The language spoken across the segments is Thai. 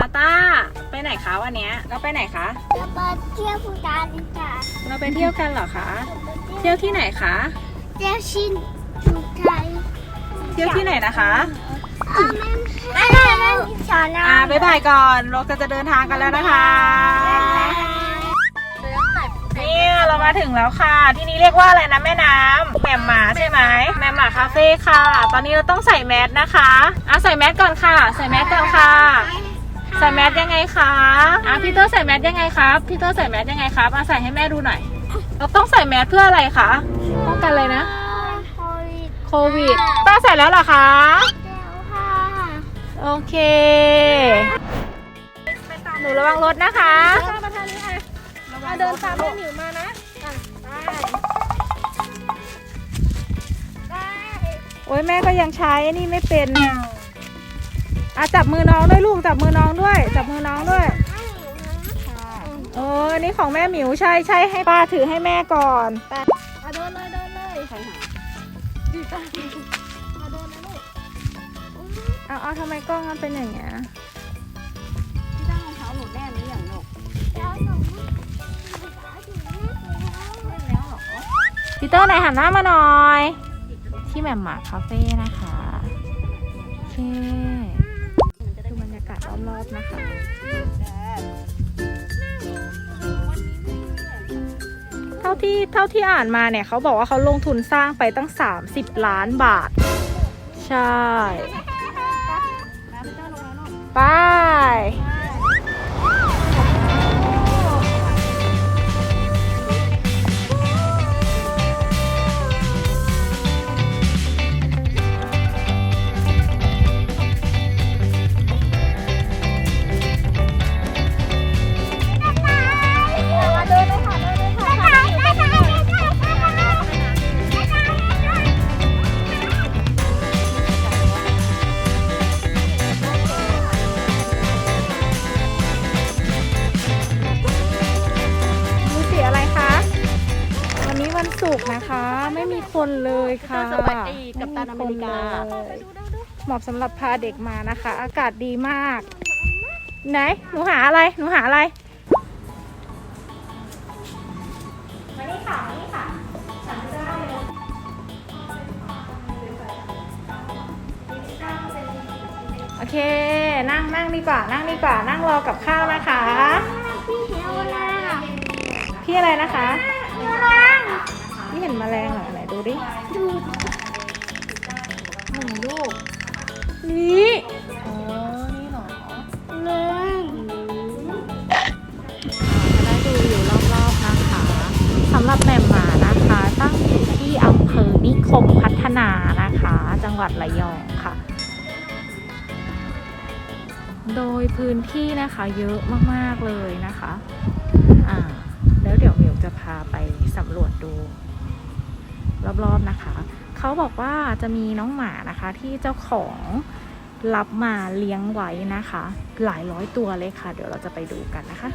ตาตาไปไหนคะวันเนี้ยเราไปไหนคะจะไปเที่ยวภูตานจ้ะเราไปเที่ยวกันเหรอคะ เที่ยวที่ไหนคะเที่ยวชินถูกไทยเที่ยวที่ไหนนะคะอ๋อแม่แม่แม่สอนอ่าบ๊ายบายก่อนเราก็จะเดินทางกันแล้วนะคะนี่เรามาถึงแล้วค่ะ ที่นี้เรียกว่าอะไรนะแม่น้ำแหม่มหมาใช่ไหมแหม่มหมาคาเฟ่ค่ะ ตอนนี้เราต้องใส่แมสนะคะอะใส่แมสก่อนค่ะ ใส่แมสก่อนค่ะ ใส่แมสยังไงคะอะพี่เตอร์ใส่แมสยังไงครับพี่เตอร์ใส่แมสยังไงครับอะใส่ให้แม่ดูหน่อย เราต้องใส่แมสเพื่ออะไรคะป้องกันเลยนะ โควิดโควิดต้าใส่แล้วเหรอคะเดี๋ยวค่ะโอเคหนูระวังรถนะคะมาทางนี้ค่ะมาเดินตามแม่หมิวมานะได้โอ้ยแม่ก็ยังใช้นี่ไม่เป็น อะจับมือน้องด้วยลูกจับมือน้องด้วย จับมือน้องด้วยเออนี่ของแม่หมิวใช่ใช่ให้ป้าถือให้แม่ก่อนไปเอาเดินเลยเดินเลยใครหาดีจ้าเอาเดินเลยลูกเอาเอาทำไมกล้องมันเป็นอย่างเงี้ยพี่ตั้งรองเท้าหนูแน่นหรือยังลูกแล้วหนูเล่นแล้วเหรอพีเตอร์ไหนหันหน้ามาหน่อย ที่แหม่มหมาคาเฟ่นะคะโอเคดูบรรยากาศรอบๆนะคะเท่าที่เท่าที่อ่านมาเนี่ยเขาบอกว่าเขาลงทุนสร้างไปตั้ง 30 ล้านบาท ใช่ ไป ม่มีคนเลยค่ะสวัสดีกัปตันอเมริกาไม่มีคนเลยเหมาะสำหรับพาเด็กมานะคะ อากาศดีมาก ไหน หนูหาอะไร หนูหาอะไรมานี่ค่ะมานี่ค่ะฉันได้เลยโอเค นั่งนั่งดีกว่า นั่งดีกว่า นั่งรอกับข้าวนะคะ พี่เฮลล่ะพี่อะไรนะคะรังพี่เห็นแมลงเหรอไหน ดูดิ ดูหนึ่งลูก นี่อ๋อนี่เหรอเรื่องจะได้ดูอยู่รอบๆนะคะสำหรับแหม่มหมานะคะ ตั้งอยู่ที่อำเภอนิคมพัฒนานะคะ จังหวัดระยองค่ะ โดยพื้นที่นะคะเยอะมากๆเลยนะคะ รอบๆนะคะ เขาบอกว่าจะมีน้องหมานะคะที่เจ้าของรับมาเลี้ยงไว้นะคะ หลายร้อยตัวเลยค่ะ เดี๋ยวเราจะไปดูกันนะคะ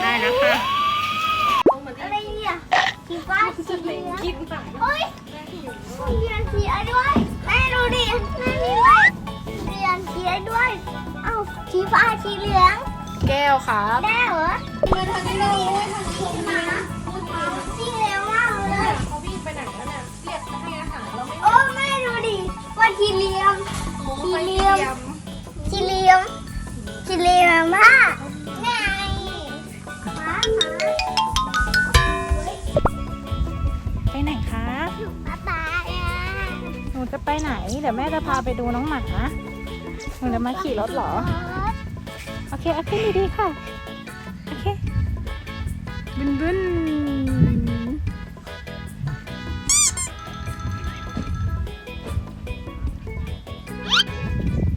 ได้แล้วค่ะอะไรเนี่ยสีฟ้าสีเหลืองเฮ้ยสีเหลืองสีอะไรด้วยแม่ดูดิแม่มีอะไรเหลืองสีอะไรด้วย เอ้าสีฟ้าสีเหลือง แก้วครับได้เหรอมาทางนี้เลยสีฟ้าสีเหลืองมากเลยเขาวิ่งไปไหนแล้วเนี่ยเรียกให้อาหารเราไม่โอ้แม่ดูดิว่าสีเลืองโอ้สีเลียมสีเลืองสีเลืองมากไงหมาหมาไปไหนคะป๊าป๊าอะหนูจะไปไหน เดี๋ยวแม่จะพาไปดูน้องหมาหนูจะมาขี่รถเหรอ เคเอาขึ้นดีๆค่ะ โอเคบึนบึน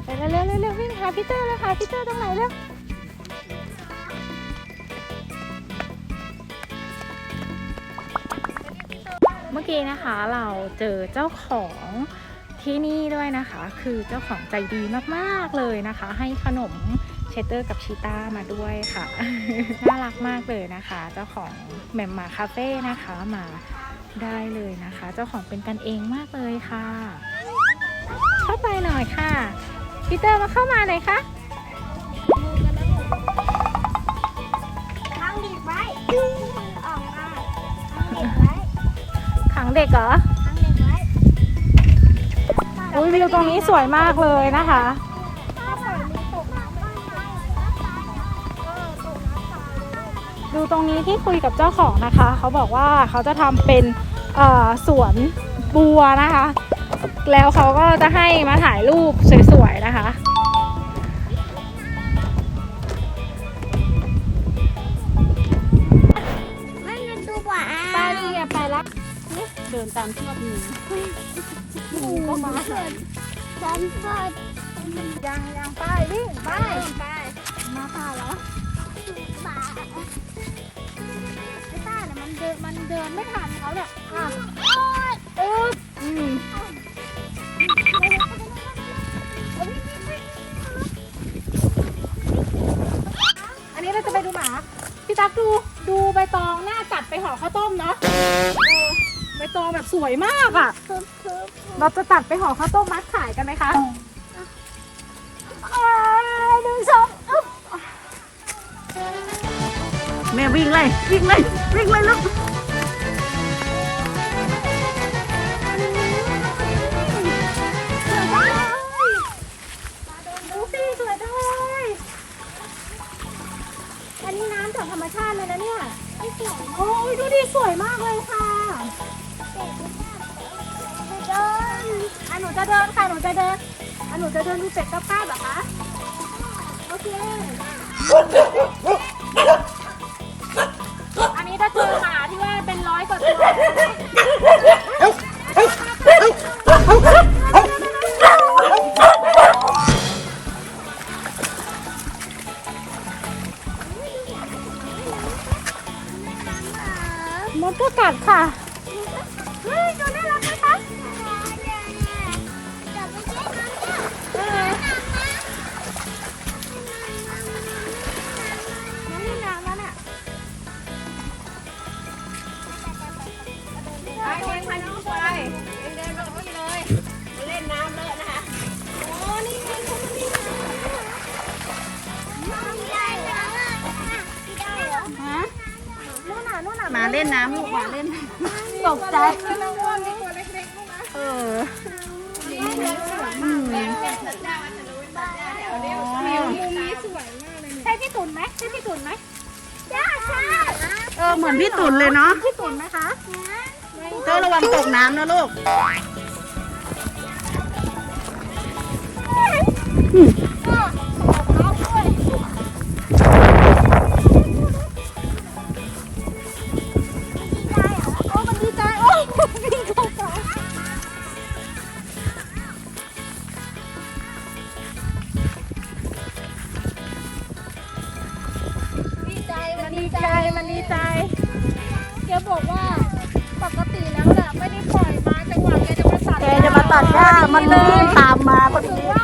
เร็วเร็วเร็ววิ่งหาพี่เตอร์เลยค่ะพี่เตอร์ตรงไหนเร็วเมื่อกี้นะคะเราเจอเจ้าของที่นี่ด้วยนะคะ คือเจ้าของใจดีมาก ๆ เลยนะคะ ให้ขนม เชสเตอร์กับชีต้ามาด้วยค่ะ น่ารักมากเลยนะคะ เจ้าของแหม่มหมาคาเฟ่นะคะมาได้เลยนะคะ เจ้าของเป็นกันเองมากเลยค่ะ เข้าไปหน่อยค่ะพีเตอร์มาเข้ามาหน่อยค่ะทางเด็กไว้ออกมาทางเด็กไว้ขังเด็กเหรอทางเด็กไว้อุ้ยวิวตรงนี้สวยมากเลยนะคะ ดูตรงนี้ที่คุยกับเจ้าของนะคะ เขาบอกว่าเขาจะทำเป็นเอ่อสวนบัวนะคะ แล้วเขาก็จะให้มาถ่ายรูปสวยๆนะคะไม่เงินดูกว่าไปนี่ไปละเดินตามชอบหนูหมูก็มาเกิดฉันเกิดยังยังไปวิ่งไปไปมาป่าเหรอป่า ไอ้ต้าเนี่ยมันเดินมันเดินไม่ทันเขาเนี่ยอะโอ๊ยอึ๊บอืมอันนี้เราจะไปดูหมา พี่ตั๊กดูดูใบตองหน้าจัดไปห่อข้าวต้มเนาะเออใบตองแบบสวยมากอะ เราจะตัดไปห่อข้าวต้มมัดขายกันไหมคะ หนึ่งสอง แม่วิ่งเลยวิ่งเลยวิ่งเลยลูกดูสิสวยจังเลยอันนี้น้ำจากธรรมชาติเลยนะเนี่ยโอ้ยดูดิสวยมากเลยค่ะไม่เดินอะหนูจะเดินค่ะหนูจะเดินอะหนูจะเดินดูเป็ดกับป้าเหรอคะโอเค ดก็กัดค่ะ เฮ้ยตัวน่ารักมคะ เล่นน้ำลูกหวาเล่นตกใจเออใช่พี่ตุ่นไหมใช่พี่ตุ่นไหมใช่ใช่เออเหมือนพี่ตุ่นเลยเนาะพี่ตุ่นไหมคะเจ้าระวังตกน้ำนะลูกอื ใจมันดีใจแกบอกว่าปกติแล้วน่ะไม่ได้ปล่อยมาจังหวะแกจะมาตัดแกจะมาตัดหญ้ามันเลยตามมาพอดี